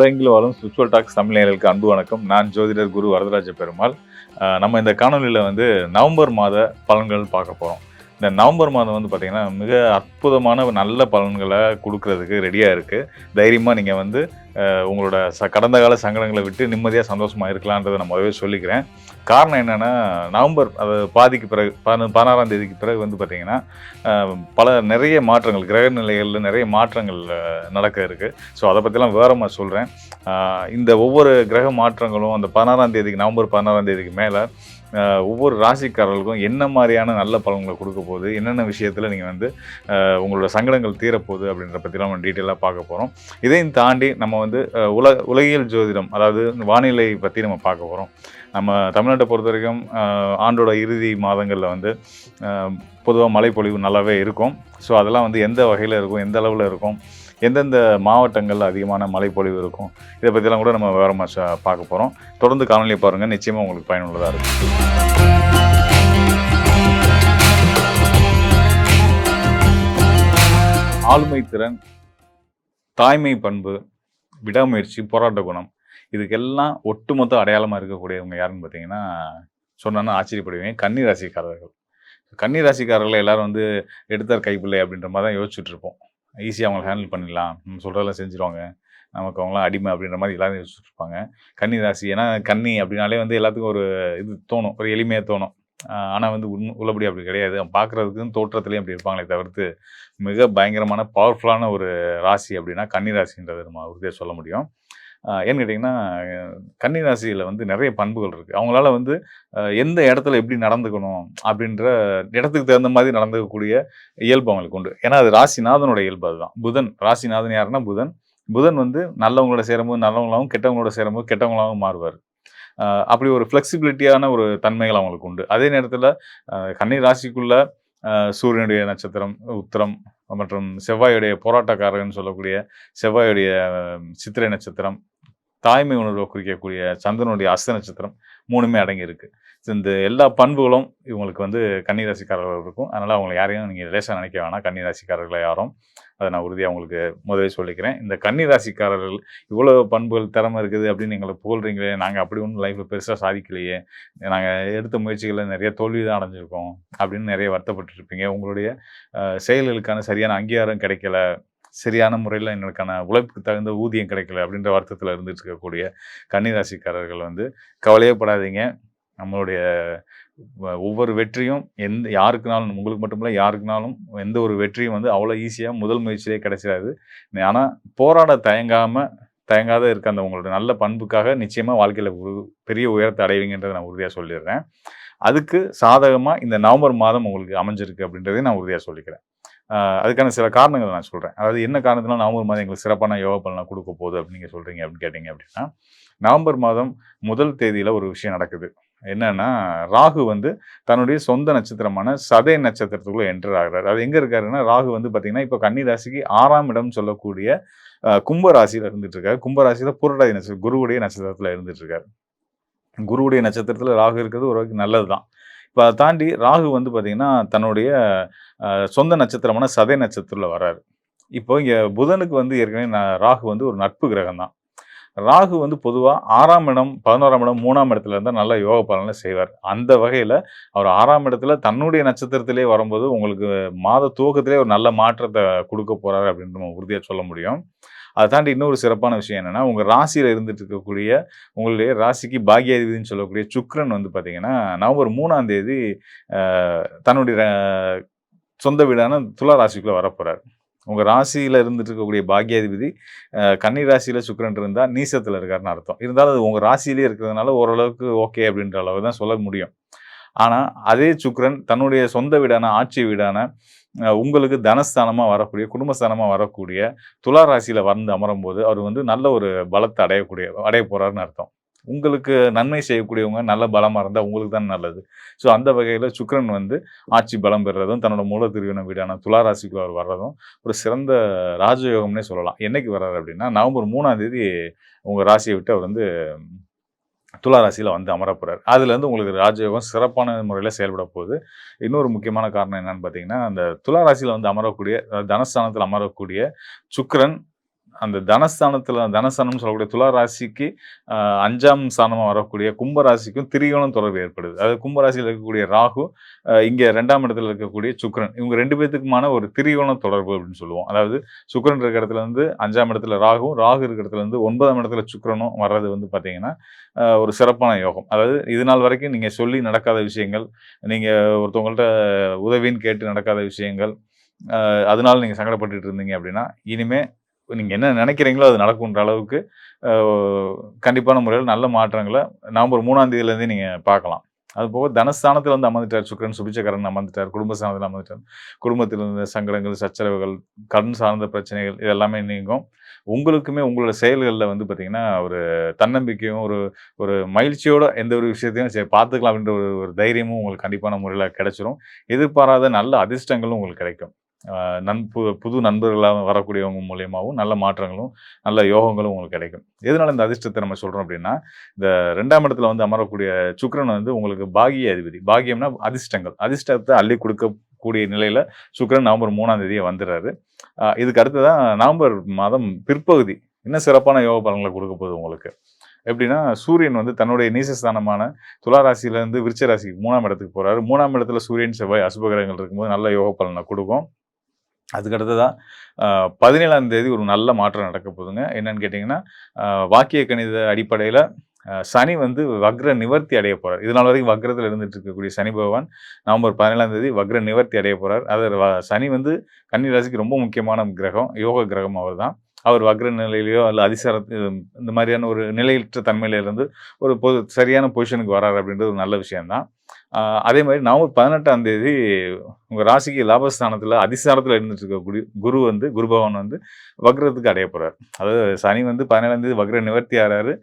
உலகெங்கிலும் வரும். Spiritual tax தமிழர்களுக்கு அன்பு வணக்கம். நான் ஜோதிடர் குரு வரதராஜ பெருமாள். நம்ம இந்த காணொலியில் வந்து நவம்பர் மாத பலன்கள் பார்க்க போகிறோம் இந்த நவம்பர் மாதம் வந்து பார்த்திங்கன்னா மிக அற்புதமான நல்ல பலன்களை கொடுக்கறதுக்கு ரெடியாக இருக்குது தைரியமாக நீங்கள் வந்து உங்களோட ச கடந்த கால சங்கடங்களை விட்டு நிம்மதியாக சந்தோஷமாக இருக்கலான்றதை நான் முதவே சொல்லிக்கிறேன். காரணம் என்னென்னா நவம்பர் அது பாதிக்கு பிறகு பதின பதினாறாம் தேதிக்கு பிறகு வந்து பார்த்திங்கன்னா பல நிறைய மாற்றங்கள் கிரக நிலைகளில் நிறைய மாற்றங்கள் நடக்க இருக்குது ஸோ அதை பற்றிலாம் விவரமாக சொல்கிறேன் இந்த ஒவ்வொரு கிரக மாற்றங்களும் அந்த பதினாறாம் தேதிக்கு நவம்பர் பதினாறாம் தேதிக்கு மேலே ஒவ்வொரு ராசிக்காரர்களுக்கும் என்ன மாதிரியான நல்ல பலன்களை கொடுக்க போகுது? என்னென்ன விஷயத்தில் நீங்கள் வந்து உங்களோட சங்கடங்கள் தீரப்போகுது அப்படின்ற பற்றிலாம் நம்ம டீட்டெயிலாக பார்க்க போகிறோம் இதையும் தாண்டி நம்ம வந்து உலக உல உலகியல் ஜோதிடம் அதாவது வானிலை பற்றி நம்ம பார்க்க போகிறோம் நம்ம தமிழ்நாட்டை பொறுத்த வரைக்கும் ஆண்டோட இறுதி மாதங்களில் வந்து பொதுவாக மழைப்பொழிவு நல்லாவே இருக்கும். ஸோ அதெல்லாம் வந்து எந்த வகையில் இருக்கும் எந்த அளவில் இருக்கும் எந்தெந்த மாவட்டங்களில் அதிகமான மழைப்பொழிவு இருக்கும் இதை பற்றிலாம் கூட நம்ம விவரமாக பார்க்க போகிறோம் தொடர்ந்து காணொலியை பாருங்கள் நிச்சயமாக உங்களுக்கு பயனுள்ளதாக இருக்கும். ஆளுமை திறன் தாய்மை பண்பு விடாமுயற்சி போராட்ட குணம். இதுக்கெல்லாம் ஒட்டுமொத்த அடையாளமாக இருக்கக்கூடியவங்க யாருன்னு பார்த்தீங்கன்னா சொன்னா ஆச்சரியப்படுவீங்க. கன்னி ராசிக்காரர்கள். கன்னி ராசிக்காரர்கள் எல்லாரும் வந்து எடுத்தார் கைப்பிள்ளை அப்படின்ற மாதிரி தான் யோசிச்சுட்டு இருப்போம். ஈஸியாக அவங்களை ஹேண்டில் பண்ணிடலாம். நம்ம சொல்கிறதெல்லாம் செஞ்சுருவாங்க. நமக்கு அவங்களாம் அடிமை அப்படின்ற மாதிரி எல்லாரும் யோசிச்சுட்டு இருப்பாங்க. கன்னி ராசி ஏன்னா கன்னி அப்படின்னாலே வந்து எல்லாத்துக்கும் ஒரு இது தோணும். ஒரு எளிமையாக தோணும். ஆனால் வந்து உண் உள்ளபடி அப்படி கிடையாது. பார்க்குறதுக்கும் தோற்றத்துலேயும் அப்படி இருப்பாங்களே தவிர்த்து மிக பயங்கரமான பவர்ஃபுல்லான ஒரு ராசி அப்படின்னா கன்னி ராசின்றது நம்ம உறுதியாக சொல்ல முடியும். ஏன்னு கேட்டிங்கன்னா கன்னி ராசியில் வந்து நிறைய பண்புகள் இருக்குது அவங்களால வந்து எந்த இடத்துல எப்படி நடந்துக்கணும் அப்படின்ற இடத்துக்கு தகுந்த மாதிரி நடந்துக்கக்கூடிய இயல்பு அவங்களுக்கு உண்டு. ஏன்னா அது ராசிநாதனோட இயல்பு அதுதான். புதன் ராசிநாதன் யாருன்னா புதன். புதன் வந்து நல்லவங்களோட சேரும்போது நல்லவங்களாகவும் கெட்டவங்களோட சேரும்போது கெட்டவங்களாகவும் மாறுவார். அப்படி ஒரு ஃப்ளெக்சிபிலிட்டியான ஒரு தன்மைகள் அவங்களுக்கு உண்டு. அதே நேரத்தில் கன்னி ராசிக்குள்ள சூரியனுடைய நட்சத்திரம் உத்திரம் மற்றும் செவ்வாயுடைய போராட்டக்காரகன்னு சொல்லக்கூடிய செவ்வாயுடைய சித்திரை நட்சத்திரம் தாய்மை உணர்வை குறிக்கக்கூடிய சந்திரனுடைய அஸ்த நட்சத்திரம் மூணுமே அடங்கி இருக்கு இந்த எல்லா பண்புகளும் இவங்களுக்கு வந்து கன்னிராசிக்காரர்கள் இருக்கும். அதனால் அவங்களை யாரையும் நீங்கள் லேசாக நினைக்க வேணாம். கன்னிராசிக்காரர்களை யாரும் அதை நான் உறுதியாக உங்களுக்கு முதலே சொல்லிக்கிறேன். இந்த கன்னிராசிக்காரர்கள் இவ்வளோ பண்புகள் திறமை இருக்குது அப்படின்னு எங்களை புகழ்றீங்களே நாங்கள் அப்படி ஒன்றும் லைஃப்பில் பெருசாக சாதிக்கலையே நாங்கள் எடுத்த முயற்சிகளில் நிறைய தோல்வி தான் அடைஞ்சிருக்கோம் அப்படின்னு நிறைய வருத்தப்பட்டுருப்பீங்க. உங்களுடைய செயல்களுக்கான சரியான அங்கீகாரம் கிடைக்கல சரியான முறையில் எங்களுக்கான உழைப்புக்கு தகுந்த ஊதியம் கிடைக்கல அப்படின்ற வருத்தத்தில் இருந்துட்டு இருக்கக்கூடிய கன்னிராசிக்காரர்கள் வந்து கவலையே படாதீங்க. நம்மளுடைய ஒவ்வொரு வெற்றியும் எந்த யாருக்குனாலும் உங்களுக்கு மட்டுமில்ல யாருக்குனாலும் எந்த ஒரு வெற்றியும் வந்து அவ்வளோ ஈஸியாக முதல் முயற்சியிலே கிடைச்சிடாது ஆனால் போராட தயங்காமல் தயங்காத இருக்க அந்த உங்களோட நல்ல பண்புக்காக நிச்சயமாக வாழ்க்கையில் ஒரு பெரிய உயரத்தை அடைவீங்கன்றதை நான் உறுதியாக சொல்லிடுறேன் அதுக்கு சாதகமாக இந்த நவம்பர் மாதம் உங்களுக்கு அமைஞ்சிருக்கு அப்படின்றதையும் நான் உறுதியாக சொல்லிக்கிறேன். அதுக்கான சில காரணங்கள் நான் சொல்கிறேன் அதாவது என்ன காரணத்தினால நவம்பர் மாதம் எங்களுக்கு சிறப்பான யோகா பலனாக கொடுக்க போகுது அப்படின்னு நீங்கள் சொல்கிறீங்க அப்படின்னு கேட்டிங்க அப்படின்னா நவம்பர் மாதம் முதல் தேதியில் ஒரு விஷயம் நடக்குது. என்னன்னா ராகு வந்து தன்னுடைய சொந்த நட்சத்திரமான சதய நட்சத்திரத்துக்குள்ள என்டர் ஆகிறார். அது எங்கே இருக்காருன்னா ராகு வந்து பார்த்தீங்கன்னா இப்போ கன்னி ராசிக்கு ஆறாம் இடம் சொல்லக்கூடிய கும்பராசியில் இருந்துட்டு இருக்காரு கும்பராசியில் புரட்டாதி நட்சத்திரம் குருவுடைய நட்சத்திரத்தில் இருந்துட்டு இருக்காரு குருவுடைய நட்சத்திரத்தில் ராகு இருக்கிறது ஒரு வகைக்கு நல்லதுதான். இப்போ அதை தாண்டி ராகு வந்து பார்த்திங்கன்னா தன்னுடைய சொந்த நட்சத்திரமான சதய நட்சத்திரத்தில் வராரு. இப்போ இங்கே புதனுக்கு வந்து ஏற்கனவே ராகு வந்து ஒரு நட்பு கிரகம் தான் ராகு வந்து பொதுவாக ஆறாம் இடம் பதினோராம் இடம் மூணாம் இடத்துல இருந்தால் நல்ல யோக பலனை செய்வார். அந்த வகையில் அவர் ஆறாம் இடத்துல தன்னுடைய நட்சத்திரத்திலே வரும்போது உங்களுக்கு மாத துவக்கத்திலே ஒரு நல்ல மாற்றத்தை கொடுக்க போகிறார் அப்படின்னு நம்ம உறுதியாக சொல்ல முடியும். அதை தாண்டி இன்னொரு சிறப்பான விஷயம் என்னென்னா உங்கள் ராசியில் இருந்துட்டு இருக்கக்கூடிய உங்களுடைய ராசிக்கு பாகியாதிபதினு சொல்லக்கூடிய சுக்ரன் வந்து பார்த்திங்கன்னா நவம்பர் மூணாம் தேதி தன்னுடைய ர- சொந்த வீடான துலா ராசிக்குள்ளே வரப்போறாரு. உங்கள் ராசியில் இருந்துட்டு இருக்கக்கூடிய பாக்யாதிபதி கன்னி ராசியில் சுக்கரன் இருந்தால் நீசத்தில் இருக்காருன்னு அர்த்தம். இருந்தாலும் அது உங்கள் ராசியிலே இருக்கிறதுனால ஓரளவுக்கு ஓகே அப்படின்ற அளவு தான் சொல்ல முடியும். ஆனால் அதே சுக்கரன் தன்னுடைய சொந்த வீடான ஆட்சி வீடான உங்களுக்கு தனஸ்தானமாக வரக்கூடிய குடும்பஸ்தானமாக வரக்கூடிய துலா ராசியில் வந்து அமரும் போது அவர் வந்து நல்ல ஒரு பலத்தை அடையக்கூடிய அடைய போகிறாருன்னு அர்த்தம். உங்களுக்கு நன்மை செய்யக்கூடியவங்க நல்ல பலமாக இருந்தால் உங்களுக்கு தான் நல்லது. ஸோ அந்த வகையில் சுக்கரன் வந்து ஆட்சி பலம் பெறுறதும் தன்னோட மூல திருவின வீடான துலா ராசிக்குள்ள அவர் வர்றதும் ஒரு சிறந்த ராஜயோகம்னே சொல்லலாம். என்னைக்கு வர்றாரு அப்படின்னா நவம்பர் மூணாம் தேதி உங்கள் ராசியை விட்டு அவர் வந்து துலா ராசியில் வந்து அமரப்படுறார் அதுலேருந்து உங்களுக்கு ராஜயோகம் சிறப்பான முறையில் செயல்பட போகுது. இன்னொரு முக்கியமான காரணம் என்னன்னு பார்த்தீங்கன்னா அந்த துலா ராசியில் வந்து அமரக்கூடிய தனஸ்தானத்தில் அமரக்கூடிய சுக்கரன் அந்த தனஸ்தானத்தில் தனஸ்தானம் சொல்லக்கூடிய துலா ராசிக்கு அஞ்சாம் ஸ்தானமாக வரக்கூடிய கும்பராசிக்கும் திரிகோணம் தொடர்பு ஏற்படுது. அதாவது கும்பராசியில் இருக்கக்கூடிய ராகு இங்கே ரெண்டாம் இடத்துல இருக்கக்கூடிய சுக்ரன் இவங்க ரெண்டு பேர்த்துக்குமான ஒரு திரிகோண தொடர்பு அப்படின்னு சொல்லுவோம். அதாவது சுக்கரன் இருக்கிற இடத்துல இருந்து அஞ்சாம் இடத்துல ராகுவும் ராகு இருக்கிற இடத்துல இருந்து ஒன்பதாம் இடத்துல சுக்கரனும் வர்றது வந்து பார்த்தீங்கன்னா ஒரு சிறப்பான யோகம். அதாவது இது நாள் வரைக்கும் நீங்கள் சொல்லி நடக்காத விஷயங்கள் நீங்கள் ஒருத்தவங்கள்ட்ட உதவின்னு கேட்டு நடக்காத விஷயங்கள் அதனால நீங்கள் சங்கடப்பட்டுட்டு இருந்தீங்க அப்படின்னா இனிமேல் நீங்கள் என்ன நினைக்கிறீங்களோ அது நடக்குன்ற அளவுக்கு கண்டிப்பான முறையில் நல்ல மாற்றங்களை நவம்பர் மூணாம் தேதியிலேருந்து நீங்கள் பார்க்கலாம். அது போக தனஸ்தானத்தில் வந்து அமர்ந்துட்டார் சுக்கரன் சுபிச்சக்கரன் அமர்ந்துட்டார் குடும்பஸ்தானத்தில் அமர்ந்துட்டார். குடும்பத்தில் இருந்த சங்கடங்கள் சச்சரவுகள் கடன் சார்ந்த பிரச்சனைகள் இது எல்லாமே நீங்கும். உங்களுக்குமே உங்களோட செயல்களில் வந்து பார்த்தீங்கன்னா ஒரு தன்னம்பிக்கையும் ஒரு ஒரு மகிழ்ச்சியோட எந்த ஒரு விஷயத்தையும் சரி பார்த்துக்கலாம் அப்படின்ற ஒரு ஒரு தைரியமும் உங்களுக்கு கண்டிப்பான முறையில் கிடைச்சிரும். எதிர்பாராத நல்ல அதிர்ஷ்டங்களும் உங்களுக்கு கிடைக்கும். நண்பு புது நண்பர்களாக வரக்கூடியவங்க மூலியமாகவும் நல்ல மாற்றங்களும் நல்ல யோகங்களும் உங்களுக்கு கிடைக்கும். எதனால இந்த அதிர்ஷ்டத்தை நம்ம சொல்கிறோம் அப்படின்னா இந்த ரெண்டாம் இடத்துல வந்து அமரக்கூடிய சுக்கரன் வந்து உங்களுக்கு பாகிய அதிபதி. பாகியம்னா அதிர்ஷ்டங்கள். அதிர்ஷ்டத்தை அள்ளி கொடுக்கக்கூடிய நிலையில் சுக்கரன் நவம்பர் மூணாம் தேதியை வந்துடுறாரு. இதுக்கு இதுக்கு அடுத்ததான் நவம்பர் மாதம் பிற்பகுதி. இன்னும் சிறப்பான யோக பலன்களை கொடுக்க போகுது உங்களுக்கு. எப்படின்னா சூரியன் வந்து தன்னுடைய நீசஸ்தானமான துளாராசியிலேருந்து விருச்ச ராசிக்கு மூணாம் இடத்துக்கு போகிறாரு மூணாம் இடத்துல சூரியன் செவ்வாய் அசுபகிரகங்கள் இருக்கும்போது நல்ல யோக பலனை கொடுக்கும். அதுக்கு அடுத்ததான் பதினேழாம் தேதி ஒரு நல்ல மாற்றம் நடக்க போகுதுங்க. என்னன்னு கேட்டிங்கன்னா வாக்கிய கணித அடிப்படையில் சனி வந்து வக்ர நிவர்த்தி அடைய போகிறார் இதனால் வரைக்கும் வக்ரத்தில் இருந்துட்டு இருக்கக்கூடிய சனி பகவான் நவம்பர் பதினேழாம் தேதி வக்ர நிவர்த்தி அடைய போகிறார் அது சனி வந்து கன்னி ராசிக்கு ரொம்ப முக்கியமான கிரகம் யோக கிரகம் அவர் தான் அவர் வக்ர நிலையிலையோ அல்ல அதிசார இந்த மாதிரியான ஒரு நிலையற்ற தன்மையிலேருந்து ஒரு பொது சரியான பொசிஷனுக்கு வராரு அப்படின்றது ஒரு நல்ல விஷயம்தான். அதே மாதிரி நவம்பர் பதினெட்டாம் தேதி உங்கள் ராசிக்கு லாபஸ்தானத்தில் அதிசாரத்துல இருந்துட்டு இருக்கக்கூடிய குரு வந்து குரு பகவான் வந்து வக்ரத்துக்கு அடைய போகிறார் அதாவது சனி வந்து பதினேழாம் தேதி வக்ர நிவர்த்தி ஆகிறாரு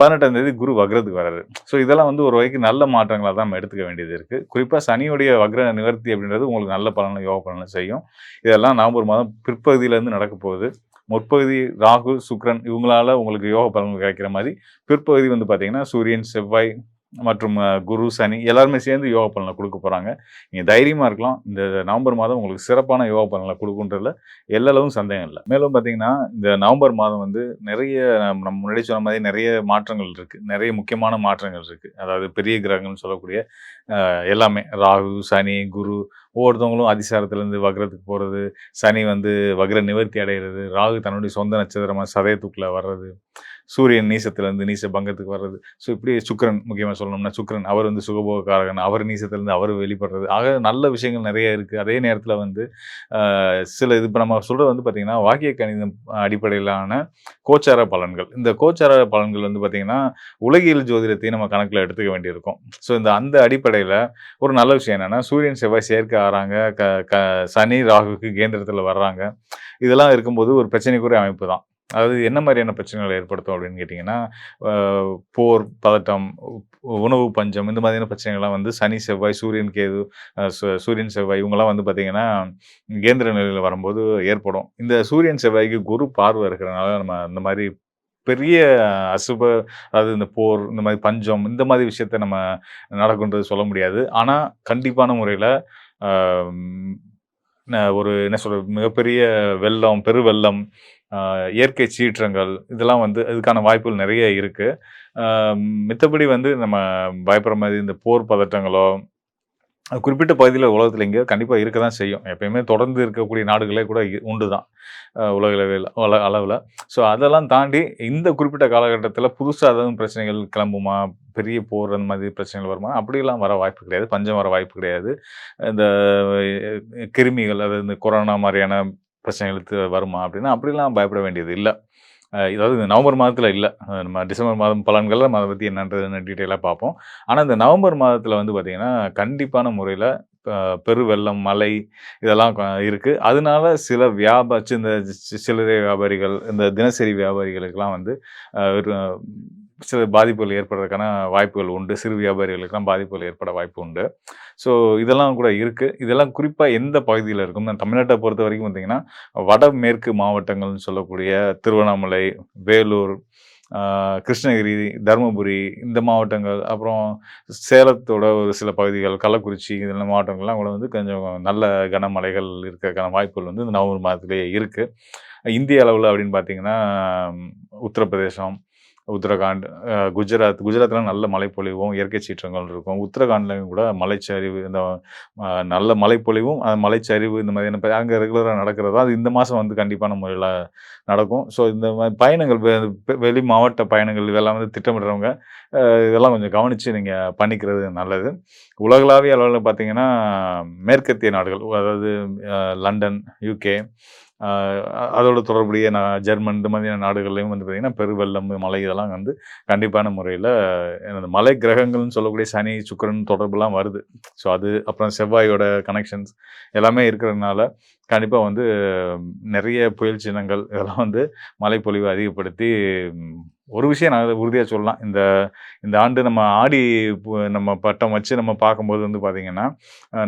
பதினெட்டாம் தேதி குரு வக்ரத்துக்கு வராரு. ஸோ இதெல்லாம் வந்து ஒரு வகைக்கு நல்ல மாற்றங்களாக தான் நம்ம எடுத்துக்க வேண்டியது இருக்குது குறிப்பாக சனியுடைய வக்ர நிவர்த்தி அப்படின்றது உங்களுக்கு நல்ல பலனை யோக பலனை செய்யும். இதெல்லாம் நவம்பர் மாதம் பிற்பகுதியிலேருந்து நடக்க போகுது. முற்பகுதி ராகு சுக்ரன் இவங்களால உங்களுக்கு யோக பலன்கள் கிடைக்கிற மாதிரி பிற்பகுதி வந்து பார்த்தீங்கன்னா சூரியன் செவ்வாய் மற்றும் குரு சனி எல்லாருமே சேர்ந்து யோகா பலனை கொடுக்க போகிறாங்க நீங்கள் தைரியமாக இருக்கலாம். இந்த நவம்பர் மாதம் உங்களுக்கு சிறப்பான யோகா பலனை கொடுக்குன்றதுல எல்லளவும் சந்தேகம் இல்லை. மேலும் பார்த்தீங்கன்னா இந்த நவம்பர் மாதம் வந்து நிறைய நம்ம முன்னாடி சொன்ன மாதிரி நிறைய மாற்றங்கள் இருக்குது நிறைய முக்கியமான மாற்றங்கள் இருக்குது அதாவது பெரிய கிரகங்கள்னு சொல்லக்கூடிய எல்லாமே. ராகு சனி குரு ஒவ்வொருத்தவங்களும் அதிசாரத்துலேருந்து வக்ரத்துக்கு போகிறது சனி வந்து வக்ர நிவர்த்தி அடைகிறது ராகு தன்னுடைய சொந்த நட்சத்திரமாக சதயத்துக்குள்ளே வர்றது சூரியன் நீசத்துலேருந்து நீச பங்கத்துக்கு வர்றது. ஸோ இப்படி சுக்கரன் முக்கியமாக சொல்லணும்னா சுக்கரன் அவர் வந்து சுகபோகக்காரகன் அவர் நீசத்துலேருந்து அவர் வெளிப்படுறது. ஆக நல்ல விஷயங்கள் நிறைய இருக்குது அதே நேரத்தில் வந்து சில இது இப்போ நம்ம சொல்கிறது வந்து பார்த்திங்கன்னா வாக்கிய கணிதம் அடிப்படையிலான கோச்சார பலன்கள். இந்த கோச்சார பலன்கள் வந்து பார்த்திங்கன்னா உலகியல் ஜோதிடத்தையும் நம்ம கணக்கில் எடுத்துக்க வேண்டியிருக்கும். ஸோ இந்த அந்த அடிப்படையில் ஒரு நல்ல விஷயம் என்னென்னா சூரியன் செவ்வாய் சேர்க்கை ஆகிறாங்க க க சனி ராகுக்கு கேந்திரத்தில் வர்றாங்க. இதெல்லாம் இருக்கும்போது ஒரு பிரச்சனைக்குரிய அமைப்பு தான். அதாவது என்ன மாதிரியான பிரச்சனைகளை ஏற்படுத்தும் அப்படின்னு கேட்டிங்கன்னா போர் பதட்டம் உணவு பஞ்சம் இந்த மாதிரியான பிரச்சனைகள்லாம் வந்து சனி செவ்வாய் சூரியன் கேது சு- சூரியன் செவ்வாய் இவங்கெல்லாம் வந்து பார்த்திங்கன்னா கேந்திர நிலையில் வரும்போது ஏற்படும். இந்த சூரியன் செவ்வாய்க்கு குரு பார்வை இருக்கிறனால நம்ம இந்த மாதிரி பெரிய அசுப அதாவது இந்த போர் இந்த மாதிரி பஞ்சம் இந்த மாதிரி விஷயத்த நம்ம நடக்குன்றது சொல்ல முடியாது. ஆனால் கண்டிப்பான முறையில் ஒரு என்ன சொல்ற மிகப்பெரிய வெள்ளம் பெருவெள்ளம் இயற்கை சீற்றங்கள் இதெல்லாம் வந்து இதுக்கான வாய்ப்புகள் நிறைய இருக்குது மித்தபடி வந்து நம்ம பயப்படுற மாதிரி இந்த போர் பதட்டங்களோ குறிப்பிட்ட பகுதியில் உலகத்தில் எங்கேயோ கண்டிப்பாக இருக்க தான் செய்யும். எப்பயுமே தொடர்ந்து இருக்கக்கூடிய நாடுகளே கூட உண்டு தான் உலகளவில் உலக அளவில் உல அளவில். ஸோ அதெல்லாம் தாண்டி இந்த குறிப்பிட்ட காலகட்டத்தில் புதுசாக ஏதாவது பிரச்சனைகள் கிளம்புமா? பெரிய போர் அந்த மாதிரி பிரச்சனைகள் வருமா? அப்படிலாம் வர வாய்ப்பு கிடையாது. பஞ்சம் வர வாய்ப்பு கிடையாது. இந்த கிருமிகள் அதாவது இந்த கொரோனா மாதிரியான பிரச்சனைகளுக்கு வருமா அப்படின்னா அப்படிலாம் பயப்பட வேண்டியது இல்லை. அதாவது இந்த நவம்பர் மாதத்தில் இல்லை. நம்ம டிசம்பர் மாதம் பலன்களில் அதை பற்றி என்னன்றதுன்னு டீட்டெயிலாக பார்ப்போம். ஆனால் இந்த நவம்பர் மாதத்தில் வந்து பார்த்திங்கன்னா கண்டிப்பான முறையில் பெருவெள்ளம் மலை இதெல்லாம் க- அதனால சில வியாபார இந்த சி- சில்லறை வியாபாரிகள் இந்த தினசரி வியாபாரிகளுக்கெல்லாம் வந்து சில பாதிப்புகள் ஏற்படுறதுக்கான வாய்ப்புகள் உண்டு. சிறு வியாபாரிகளுக்கெல்லாம் பாதிப்புகள் ஏற்பட வாய்ப்பு உண்டு. ஸோ இதெல்லாம் கூட இருக்குது இதெல்லாம் குறிப்பாக எந்த பகுதியில் இருக்கும்? தமிழ்நாட்டை பொறுத்த வரைக்கும் பார்த்திங்கன்னா வடமேற்கு மாவட்டங்கள்னு சொல்லக்கூடிய திருவண்ணாமலை வேலூர் கிருஷ்ணகிரி தருமபுரி இந்த மாவட்டங்கள் அப்புறம் சேலத்தோட ஒரு சில பகுதிகள் கள்ளக்குறிச்சி இந்த மாவட்டங்கள்லாம் கூட வந்து கொஞ்சம் நல்ல கனமழைகள் இருக்கிறதுக்கான வாய்ப்புகள் வந்து இந்த நவம்பர் மாதத்துலேயே இருக்குது இந்திய அளவில் அப்படின்னு பார்த்தீங்கன்னா உத்தரப்பிரதேசம் உத்தரகாண்ட் குஜராத் குஜராத்தில் நல்ல மழைப்பொழிவும் இயற்கை சீற்றங்கள் இருக்கும். உத்தரகாண்ட்லையும் கூட மலைச்சரிவு இந்த நல்ல மழைப்பொழிவும் அந்த மலைச்சரிவு இந்த மாதிரியான அங்கே ரெகுலராக நடக்கிறதா அது இந்த மாதம் வந்து கண்டிப்பான முறையில் நடக்கும். ஸோ இந்த மாதிரி பயணங்கள் வெ- வெளி மாவட்ட பயணங்கள் இதெல்லாம் வந்து திட்டமிடுறவங்க இதெல்லாம் கொஞ்சம் கவனித்து நீங்கள் பண்ணிக்கிறது நல்லது. உலகளாவிய அளவில் பார்த்தீங்கன்னா மேற்கத்திய நாடுகள் அதாவது லண்டன் யூகே அதோட தொடர்புடைய நான் ஜெர்மன் இந்த மாதிரியான நாடுகள்லையும் வந்து பார்த்திங்கன்னா பெருவெள்ளம் மலை இதெல்லாம் வந்து கண்டிப்பான முறையில் எனது மலை கிரகங்கள்னு சொல்லக்கூடிய சனி சுக்கிரன் தொடர்புலாம் வருது. ஸோ அது அப்புறம் செவ்வாயோட கனெக்ஷன்ஸ் எல்லாமே இருக்கிறதுனால கண்டிப்பாக வந்து நிறைய புயல் சின்னங்கள் இதெல்லாம் வந்து மழைப்பொழிவு அதிகப்படுத்தி ஒரு விஷயம் நான் உறுதியாக சொல்லலாம். இந்த இந்த ஆண்டு நம்ம ஆடி நம்ம பட்டம் வச்சு நம்ம பார்க்கும்போது வந்து பார்த்திங்கன்னா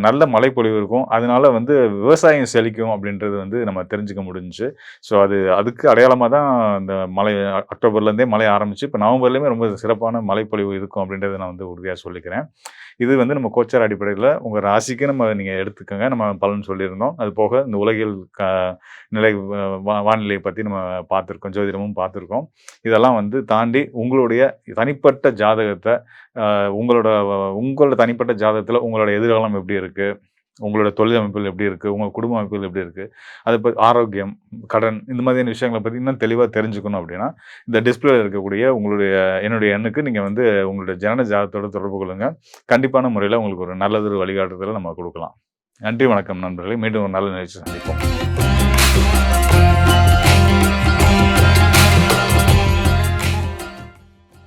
நல்ல மழைப்பொழிவு இருக்கும். அதனால வந்து விவசாயம் செழிக்கும் அப்படின்றது வந்து நம்ம தெரிஞ்சுக்க முடிஞ்சுச்சு. ஸோ அது அதுக்கு அடையாளமாக தான் இந்த மழை அக்டோபர்லேருந்தே மழை ஆரம்பிச்சு இப்போ நவம்பர்லேயுமே ரொம்ப சிறப்பான மழைப்பொழிவு இருக்கும் அப்படின்றத நான் வந்து உறுதியாக சொல்லிக்கிறேன். இது வந்து நம்ம கோச்சார் அடிப்படையில் உங்கள் ராசிக்கு நம்ம நீங்கள் எடுத்துக்கோங்க. நம்ம பலன் சொல்லியிருந்தோம். அது போக இந்த உலகில் க நிலை வா- வானிலையை பற்றி நம்ம பார்த்துருக்கோம் ஜோதிடமும் பார்த்துருக்கோம். இதெல்லாம் வந்து தாண்டி உங்களுடைய தனிப்பட்ட ஜாதகத்தை உங்களோட உங்களோட தனிப்பட்ட ஜாதகத்தில் உங்களோட எதிர்காலம் எப்படி இருக்குது உங்களோட தொழில் அமைப்புகள் எப்படி இருக்குது உங்கள் குடும்ப அமைப்புகள் எப்படி இருக்குது அதை பற்றி ஆரோக்கியம் கடன் இந்த மாதிரியான விஷயங்களை பற்றி இன்னும் தெளிவாக தெரிஞ்சுக்கணும் அப்படின்னா இந்த டிஸ்பிளேல இருக்கக்கூடிய உங்களுடைய என்னுடைய எண்ணுக்கு நீங்கள் வந்து உங்களுடைய ஜனன ஜாதத்தோட தொடர்பு கொள்ளுங்கள் கண்டிப்பான முறையில் உங்களுக்கு ஒரு நல்லதொரு வழிகாட்டுதலை நம்ம கொடுக்கலாம். நன்றி வணக்கம் நண்பர்களே. மீண்டும் ஒரு நல்ல நிகழ்ச்சி சந்திப்போம்.